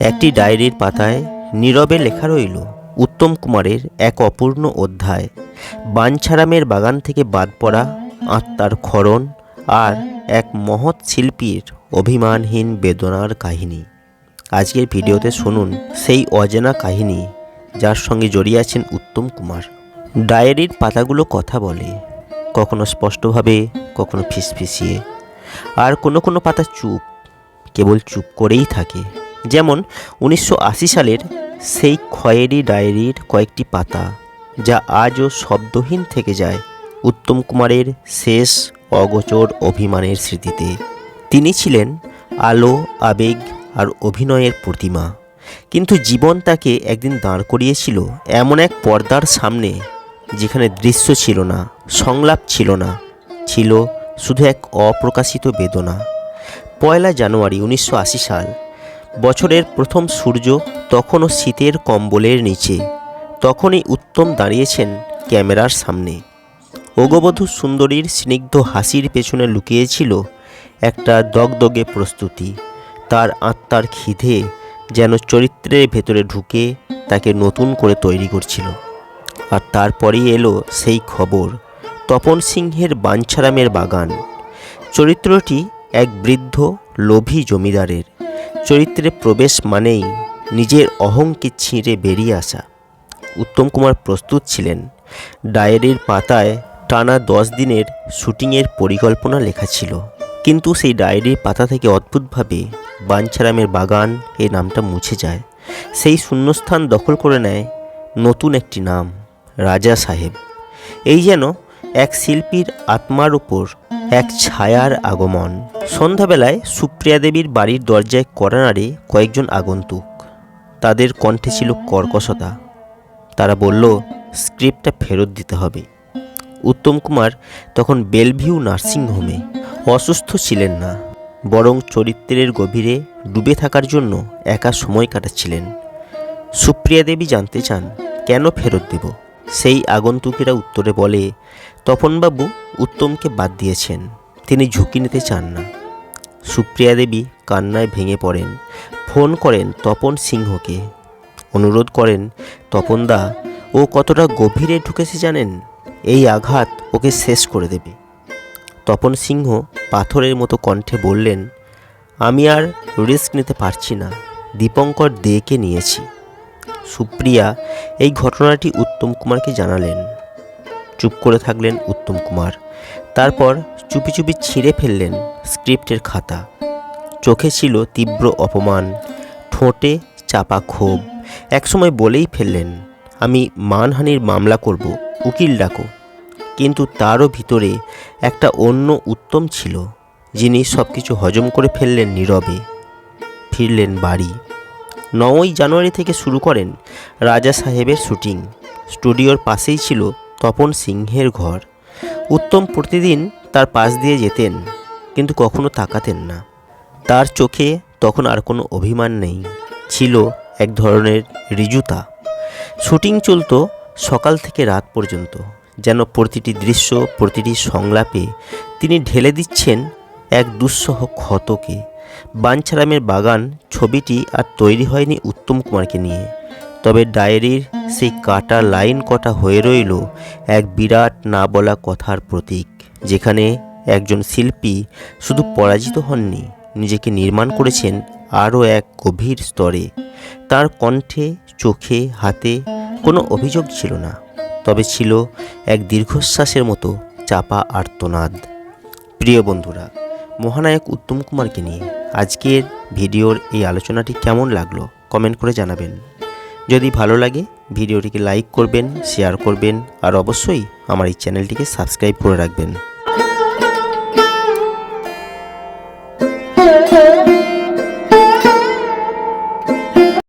একটি ডায়েরির পাতায় নীরবে লেখা রইল, উত্তম কুমারের এক অপূর্ণ অধ্যায়। বাঞ্ছারামের বাগান থেকে বাদ পড়া, আত্মার ক্ষরণ আর এক মহৎ শিল্পীর অভিমানহীন বেদনার কাহিনী। আজকের ভিডিওতে শুনুন সেই অজানা কাহিনী যার সঙ্গে জড়িয়ে আছেন উত্তম কুমার। ডায়েরির পাতাগুলো কথা বলে, কখনো স্পষ্টভাবে, কখনো ফিসফিসিয়ে। আর কোনো কোনো পাতা চুপ, কেবল চুপ করেই থাকে। যেমন উনিশশো আশি সালের সেই খয়েরি ডায়েরির কয়েকটি পাতা, যা আজও শব্দহীন থেকে যায় উত্তম কুমারের শেষ অগোচর অভিমানের স্মৃতিতে। তিনি ছিলেন আলো, আবেগ আর অভিনয়ের প্রতিমা। কিন্তু জীবন তাকে একদিন দাঁড় করিয়েছিল এমন এক পর্দার সামনে, যেখানে দৃশ্য ছিল না, সংলাপ ছিল না, ছিল শুধু এক অপ্রকাশিত বেদনা। পয়লা জানুয়ারি উনিশশো আশি সাল বছরের প্রথম সূর্য তখনও শীতের কম্বলের নিচে। তখনই উত্তম দাঁড়িয়েছেন ক্যামেরার সামনে। অগবধূ সুন্দরীর স্নিগ্ধ হাসির পেছনে লুকিয়েছিল একটা দগদগে প্রস্তুতি। তার আত্মার খিদে যেন চরিত্রের ভেতরে ঢুকে তাকে নতুন করে তৈরি করছিল। আর তারপরেই এলো সেই খবর, তপন সিংহের বাঞ্ছারামের বাগান। চরিত্রটি এক বৃদ্ধ, লোভী জমিদারের। চরিত্রে প্রবেশ মানেই নিজের অহংকে ছিঁড়ে বেরিয়ে আসা। উত্তম কুমার প্রস্তুত ছিলেন। ডায়েরির পাতায় টানা দশ দিনের শুটিংয়ের পরিকল্পনা লেখা ছিল। কিন্তু সেই ডায়েরির পাতা থেকে অদ্ভুতভাবে বাঞ্ছারামের বাগান এই নামটা মুছে যায়। সেই শূন্যস্থান দখল করে নেয় নতুন একটি নাম, রাজা সাহেব। এই যেন এক শিল্পীর আত্মার উপর এক ছায়ার আগমন। সন্ধ্যাবেলায় সুপ্রিয়া দেবীর বাড়ির দরজায় কড়া নাড়ে কয়েকজন আগন্তুক। তাদের কণ্ঠে ছিল কর্কশতা। তারা বলল, স্ক্রিপ্টটা ফেরত দিতে হবে। উত্তম কুমার তখন বেলভিউ নার্সিংহোমে অসুস্থ ছিলেন না, বরং চরিত্রের গভীরে ডুবে থাকার জন্য একা সময় কাটাচ্ছিলেন। সুপ্রিয়া দেবী জানতে চান, কেন ফেরত দেব? সেই আগন্তুকেরা উত্তরে বলে, তপনবাবু উত্তমকে বাদ দিয়েছেন, তিনি ঝুঁকি নিতে চান না সুপ্রিয়া দেবী কান্নায় ভেঙে পড়েন। ফোন করেন তপন সিংহকে। অনুরোধ করেন, তপনদা, ও কতটা গভীরে ঢুকেছে জানেন? এই আঘাত ওকে শেষ করে দেবে তপন সিংহ পাথরের মতো কণ্ঠে বললেন, আমি আর রিস্ক নিতে পারছি না। দীপঙ্কর দেকে নিয়েছি। সুপ্রিয়া এই ঘটনাটি উত্তম কুমারকে জানালেন। চুপ করে থাকলেন উত্তম কুমার। তারপর চুপি চুপি ছিঁড়ে ফেললেন স্ক্রিপ্টের খাতা। চোখে ছিল তীব্র অপমান, ঠোঁটে চাপা ক্ষোভ। একসময় বলেই ফেললেন, আমি মানহানির মামলা করব, উকিল ডাকো। কিন্তু তারও ভিতরে একটা অন্য উত্তম ছিল, যিনি সব কিছু হজম করে ফেললেন নীরবে। ফিরলেন বাড়ি। নয়ই জানুয়ারি থেকে শুরু করেন রাজা সাহেবের শুটিং। স্টুডিওর পাশেই ছিল তপন সিংহের ঘর। উত্তম প্রতিদিন তার পাশ দিয়ে যেতেন, কিন্তু কখনো তাকাতেন না। তার চোখে তখন আর কোনো অভিমান নেই, ছিল এক ধরনের ঋজুতা শুটিং চলতো সকাল থেকে রাত পর্যন্ত, যেন প্রতিটি দৃশ্য, প্রতিটি সংলাপে তিনি ঢেলে দিচ্ছেন এক দুঃসহ ক্ষতকে। বাঞ্ছারামের বাগান, ছবিটি আর তৈরি হয়নি উত্তম কুমারকে নিয়ে। তবে ডায়েরির সেই কাটা লাইন কটা হয়ে রইল এক বিরাট না বলা কথার প্রতীক, যেখানে একজন শিল্পী শুধু পরাজিত হননি, নিজেকে নির্মাণ করেছেন আরও এক গভীর স্তরে। তার কণ্ঠে, চোখে, হাতে কোনো অভিযোগ ছিল না, তবে ছিল এক দীর্ঘশ্বাসের মতো চাপা আর্তনাদ। প্রিয় বন্ধুরা মহানায়ক উত্তম কুমারকে নিয়ে। আজকের ভিডিওর এই আলোচনাটি কেমন লাগল কমেন্ট করে জানাবেন। যদি ভালো লাগে, ভিডিওটিকে লাইক করবেন, শেয়ার করবেন, আর অবশ্যই আমার এই চ্যানেলটিকে সাবস্ক্রাইব করে রাখবেন।